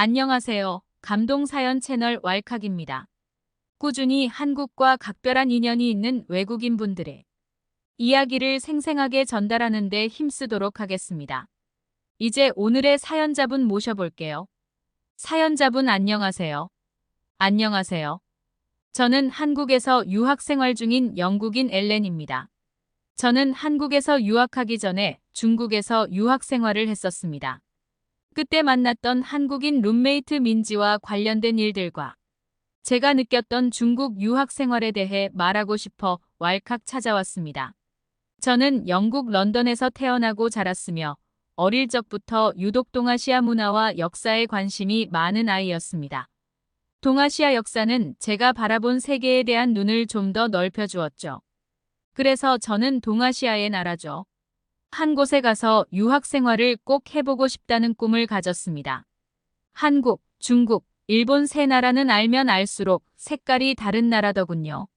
안녕하세요. 감동사연 채널 왈칵입니다. 꾸준히 한국과 각별한 인연이 있는 외국인 분들의 이야기를 생생하게 전달하는 데 힘쓰도록 하겠습니다. 이제 오늘의 사연자분 모셔볼게요. 사연자분 안녕하세요. 안녕하세요. 저는 한국에서 유학 생활 중인 영국인 엘렌입니다. 저는 한국에서 유학하기 전에 중국에서 유학 생활을 했었습니다. 그때 만났던 한국인 룸메이트 민지와 관련된 일들과 제가 느꼈던 중국 유학 생활에 대해 말하고 싶어 왈칵 찾아왔습니다. 저는 영국 런던에서 태어나고 자랐으며 어릴 적부터 유독 동아시아 문화와 역사에 관심이 많은 아이였습니다. 동아시아 역사는 제가 바라본 세계에 대한 눈을 좀 더 넓혀주었죠. 그래서 저는 동아시아의 나라죠. 한 곳에 가서 유학 생활을 꼭 해보고 싶다는 꿈을 가졌습니다. 한국, 중국, 일본 세 나라는 알면 알수록 색깔이 다른 나라더군요.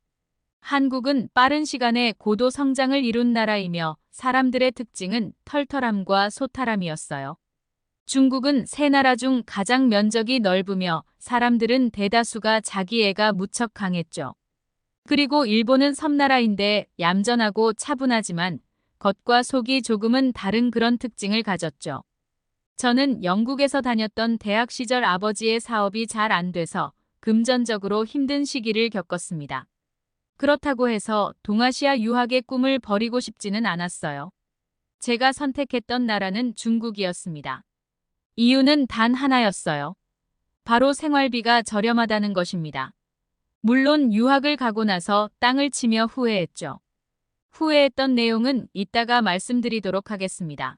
한국은 빠른 시간에 고도 성장을 이룬 나라이며 사람들의 특징은 털털함과 소탈함이었어요. 중국은 세 나라 중 가장 면적이 넓으며 사람들은 대다수가 자기 애가 무척 강했죠. 그리고 일본은 섬나라인데 얌전하고 차분하지만 겉과 속이 조금은 다른 그런 특징을 가졌죠. 저는 영국에서 다녔던 대학 시절 아버지의 사업이 잘 안 돼서 금전적으로 힘든 시기를 겪었습니다. 그렇다고 해서 동아시아 유학의 꿈을 버리고 싶지는 않았어요. 제가 선택했던 나라는 중국이었습니다. 이유는 단 하나였어요. 바로 생활비가 저렴하다는 것입니다. 물론 유학을 가고 나서 땅을 치며 후회했죠. 후회했던 내용은 이따가 말씀드리도록 하겠습니다.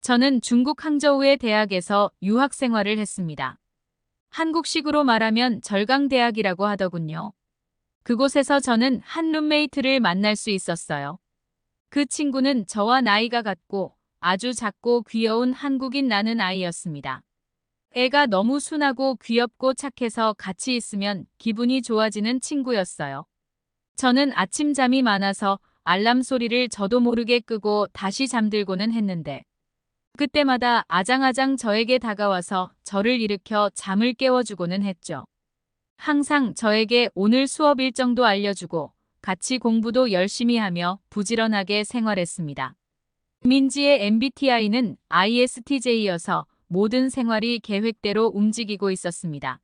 저는 중국 항저우의 대학에서 유학 생활을 했습니다. 한국식으로 말하면 절강대학이라고 하더군요. 그곳에서 저는 한 룸메이트를 만날 수 있었어요. 그 친구는 저와 나이가 같고 아주 작고 귀여운 한국인 나는 아이였습니다. 애가 너무 순하고 귀엽고 착해서 같이 있으면 기분이 좋아지는 친구였어요. 저는 아침 잠이 많아서 알람 소리를 저도 모르게 끄고 다시 잠들고는 했는데 그때마다 아장아장 저에게 다가와서 저를 일으켜 잠을 깨워주고는 했죠. 항상 저에게 오늘 수업 일정도 알려주고 같이 공부도 열심히 하며 부지런하게 생활했습니다. 민지의 MBTI는 ISTJ여서 모든 생활이 계획대로 움직이고 있었습니다.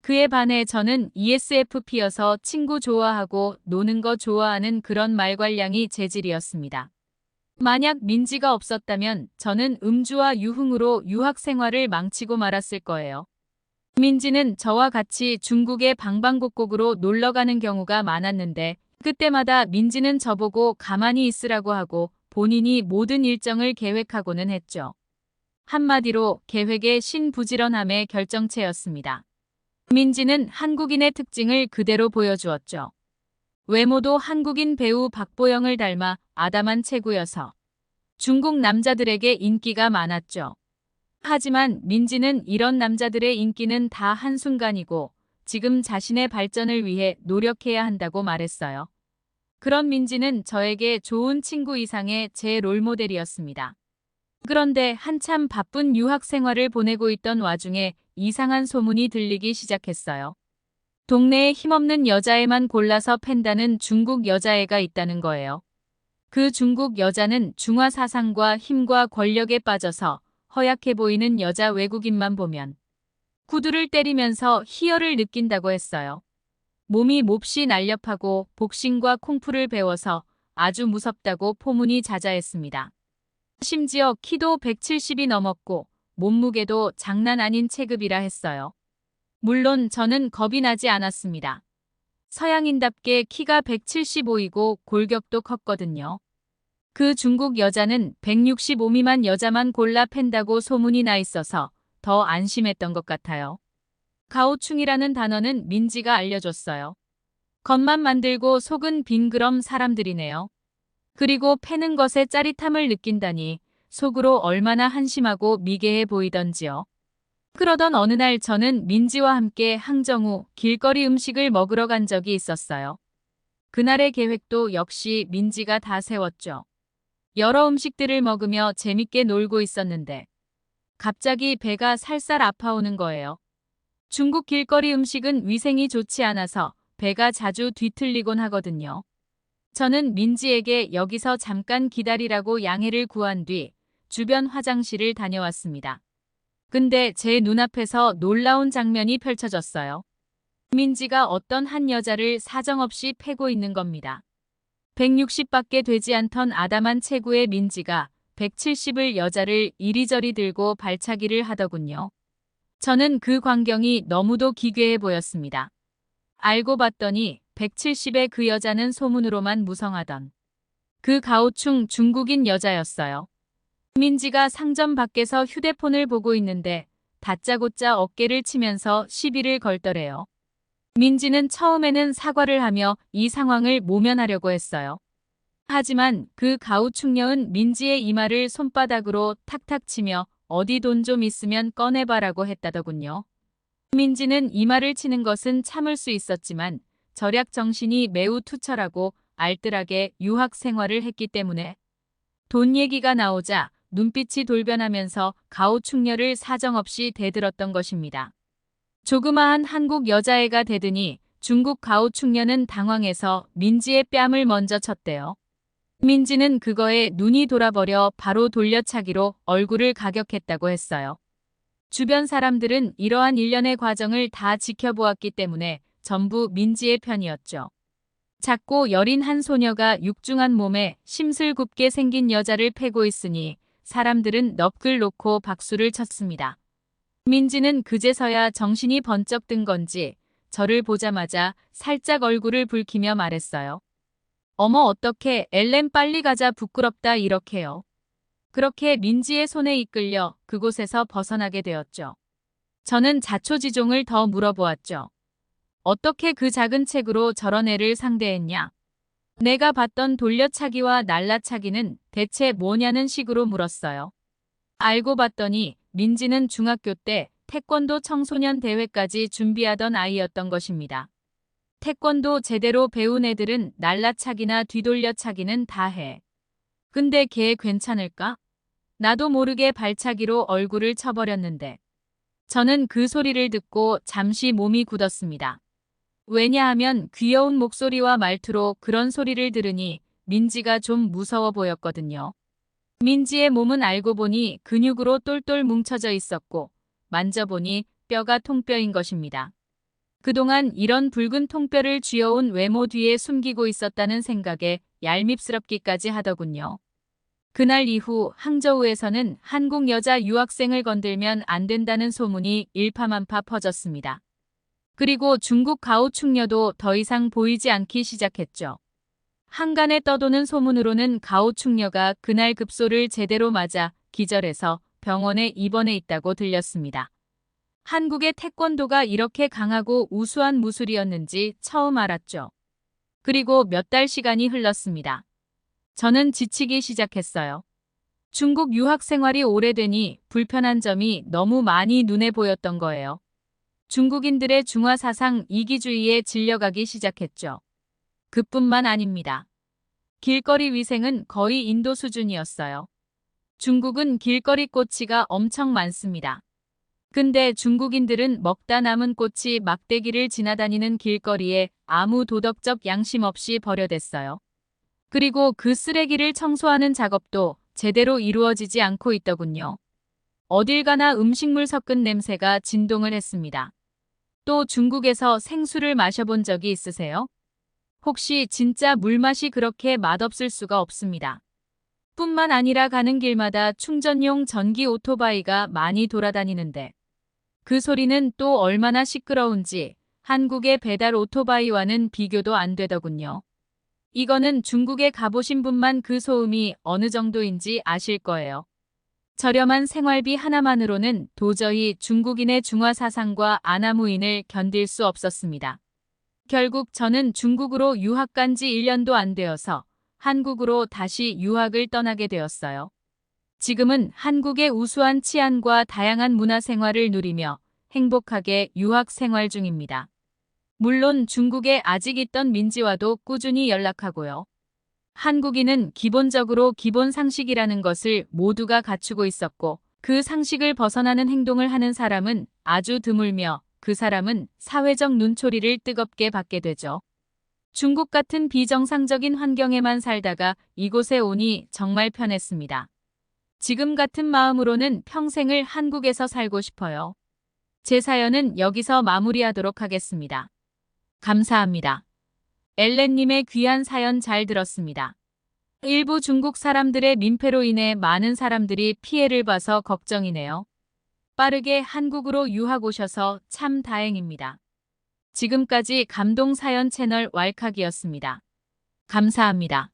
그에 반해 저는 ESFP여서 친구 좋아하고 노는 거 좋아하는 그런 말괄량이 재질이었습니다. 만약 민지가 없었다면 저는 음주와 유흥으로 유학 생활을 망치고 말았을 거예요. 민지는 저와 같이 중국의 방방곡곡으로 놀러 가는 경우가 많았는데 그때마다 민지는 저보고 가만히 있으라고 하고 본인이 모든 일정을 계획하고는 했죠. 한마디로 계획의 신부지런함의 결정체였습니다. 민지는 한국인의 특징을 그대로 보여주었죠. 외모도 한국인 배우 박보영을 닮아 아담한 체구여서 중국 남자들에게 인기가 많았죠. 하지만 민지는 이런 남자들의 인기는 다 한순간이고 지금 자신의 발전을 위해 노력해야 한다고 말했어요. 그런 민지는 저에게 좋은 친구 이상의 제 롤모델이었습니다. 그런데 한참 바쁜 유학 생활을 보내고 있던 와중에 이상한 소문이 들리기 시작했어요. 동네에 힘없는 여자애만 골라서 팬다는 중국 여자애가 있다는 거예요. 그 중국 여자는 중화 사상과 힘과 권력에 빠져서 허약해 보이는 여자 외국인만 보면 구두를 때리면서 희열을 느낀다고 했어요. 몸이 몹시 날렵하고 복싱과 콩푸를 배워서 아주 무섭다고 포문이 자자했습니다. 심지어 키도 170이 넘었고 몸무게도 장난 아닌 체급이라 했어요. 물론 저는 겁이 나지 않았습니다. 서양인답게 키가 175이고 골격도 컸거든요. 그 중국 여자는 165 미만 여자만 골라 팬다고 소문이 나 있어서 더 안심했던 것 같아요. 가오충이라는 단어는 민지가 알려줬어요. 겉만 만들고 속은 빈그럼 사람들이네요. 그리고 패는 것에 짜릿함을 느낀다니 속으로 얼마나 한심하고 미개해 보이던지요. 그러던 어느 날 저는 민지와 함께 항정우 길거리 음식을 먹으러 간 적이 있었어요. 그날의 계획도 역시 민지가 다 세웠죠. 여러 음식들을 먹으며 재밌게 놀고 있었는데 갑자기 배가 살살 아파오는 거예요. 중국 길거리 음식은 위생이 좋지 않아서 배가 자주 뒤틀리곤 하거든요. 저는 민지에게 여기서 잠깐 기다리라고 양해를 구한 뒤 주변 화장실을 다녀왔습니다. 근데 제 눈앞에서 놀라운 장면이 펼쳐졌어요. 민지가 어떤 한 여자를 사정없이 패고 있는 겁니다. 160밖에 되지 않던 아담한 체구의 민지가 170을 여자를 이리저리 들고 발차기를 하더군요. 저는 그 광경이 너무도 기괴해 보였습니다. 알고 봤더니 170의 그 여자는 소문으로만 무성하던 그 가오충 중국인 여자였어요. 민지가 상점 밖에서 휴대폰을 보고 있는데 다짜고짜 어깨를 치면서 시비를 걸더래요. 민지는 처음에는 사과를 하며 이 상황을 모면하려고 했어요. 하지만 그 가우충녀은 민지의 이마를 손바닥으로 탁탁 치며 어디 돈 좀 있으면 꺼내봐라고 했다더군요. 민지는 이마를 치는 것은 참을 수 있었지만 절약 정신이 매우 투철하고 알뜰하게 유학 생활을 했기 때문에 돈 얘기가 나오자 눈빛이 돌변하면서 가오충녀를 사정없이 대들었던 것입니다. 조그마한 한국 여자애가 되더니 중국 가오충녀는 당황해서 민지의 뺨을 먼저 쳤대요. 민지는 그거에 눈이 돌아버려 바로 돌려차기로 얼굴을 가격했다고 했어요. 주변 사람들은 이러한 일련의 과정을 다 지켜보았기 때문에 전부 민지의 편이었죠. 작고 여린 한 소녀가 육중한 몸에 심술궂게 생긴 여자를 패고 있으니 사람들은 넋을 놓고 박수를 쳤습니다. 민지는 그제서야 정신이 번쩍 든 건지 저를 보자마자 살짝 얼굴을 붉히며 말했어요. 어머 어떻게 엘렌 빨리 가자 부끄럽다 이렇게요. 그렇게 민지의 손에 이끌려 그곳에서 벗어나게 되었죠. 저는 자초지종을 더 물어보았죠. 어떻게 그 작은 책으로 저런 애를 상대했냐? 내가 봤던 돌려차기와 날라차기는 대체 뭐냐는 식으로 물었어요. 알고 봤더니 민지는 중학교 때 태권도 청소년 대회까지 준비하던 아이였던 것입니다. 태권도 제대로 배운 애들은 날라차기나 뒤돌려차기는 다 해. 근데 걔 괜찮을까? 나도 모르게 발차기로 얼굴을 쳐버렸는데. 저는 그 소리를 듣고 잠시 몸이 굳었습니다. 왜냐하면 귀여운 목소리와 말투로 그런 소리를 들으니 민지가 좀 무서워 보였거든요. 민지의 몸은 알고 보니 근육으로 똘똘 뭉쳐져 있었고 만져보니 뼈가 통뼈인 것입니다. 그동안 이런 붉은 통뼈를 쥐어온 외모 뒤에 숨기고 있었다는 생각에 얄밉스럽기까지 하더군요. 그날 이후 항저우에서는 한국 여자 유학생을 건들면 안 된다는 소문이 일파만파 퍼졌습니다. 그리고 중국 가오충녀도 더 이상 보이지 않기 시작했죠. 한간에 떠도는 소문으로는 가오충녀가 그날 급소를 제대로 맞아 기절해서 병원에 입원해 있다고 들렸습니다. 한국의 태권도가 이렇게 강하고 우수한 무술이었는지 처음 알았죠. 그리고 몇 달 시간이 흘렀습니다. 저는 지치기 시작했어요. 중국 유학 생활이 오래되니 불편한 점이 너무 많이 눈에 보였던 거예요. 중국인들의 중화 사상 이기주의에 질려가기 시작했죠. 그뿐만 아닙니다. 길거리 위생은 거의 인도 수준이었어요. 중국은 길거리 꼬치가 엄청 많습니다. 근데 중국인들은 먹다 남은 꼬치 막대기를 지나다니는 길거리에 아무 도덕적 양심 없이 버려댔어요. 그리고 그 쓰레기를 청소하는 작업도 제대로 이루어지지 않고 있더군요. 어딜 가나 음식물 섞은 냄새가 진동을 했습니다. 또 중국에서 생수를 마셔본 적이 있으세요? 혹시 진짜 물맛이 그렇게 맛없을 수가 없습니다. 뿐만 아니라 가는 길마다 충전용 전기 오토바이가 많이 돌아다니는데 그 소리는 또 얼마나 시끄러운지 한국의 배달 오토바이와는 비교도 안 되더군요. 이거는 중국에 가보신 분만 그 소음이 어느 정도인지 아실 거예요. 저렴한 생활비 하나만으로는 도저히 중국인의 중화 사상과 아나무인을 견딜 수 없었습니다. 결국 저는 중국으로 유학 간 지 1년도 안 되어서 한국으로 다시 유학을 떠나게 되었어요. 지금은 한국의 우수한 치안과 다양한 문화 생활을 누리며 행복하게 유학 생활 중입니다. 물론 중국에 아직 있던 민지와도 꾸준히 연락하고요. 한국인은 기본적으로 기본 상식이라는 것을 모두가 갖추고 있었고 그 상식을 벗어나는 행동을 하는 사람은 아주 드물며 그 사람은 사회적 눈초리를 뜨겁게 받게 되죠. 중국 같은 비정상적인 환경에만 살다가 이곳에 오니 정말 편했습니다. 지금 같은 마음으로는 평생을 한국에서 살고 싶어요. 제 사연은 여기서 마무리하도록 하겠습니다. 감사합니다. 엘렌님의 귀한 사연 잘 들었습니다. 일부 중국 사람들의 민폐로 인해 많은 사람들이 피해를 봐서 걱정이네요. 빠르게 한국으로 유학 오셔서 참 다행입니다. 지금까지 감동 사연 채널 왈칵이었습니다. 감사합니다.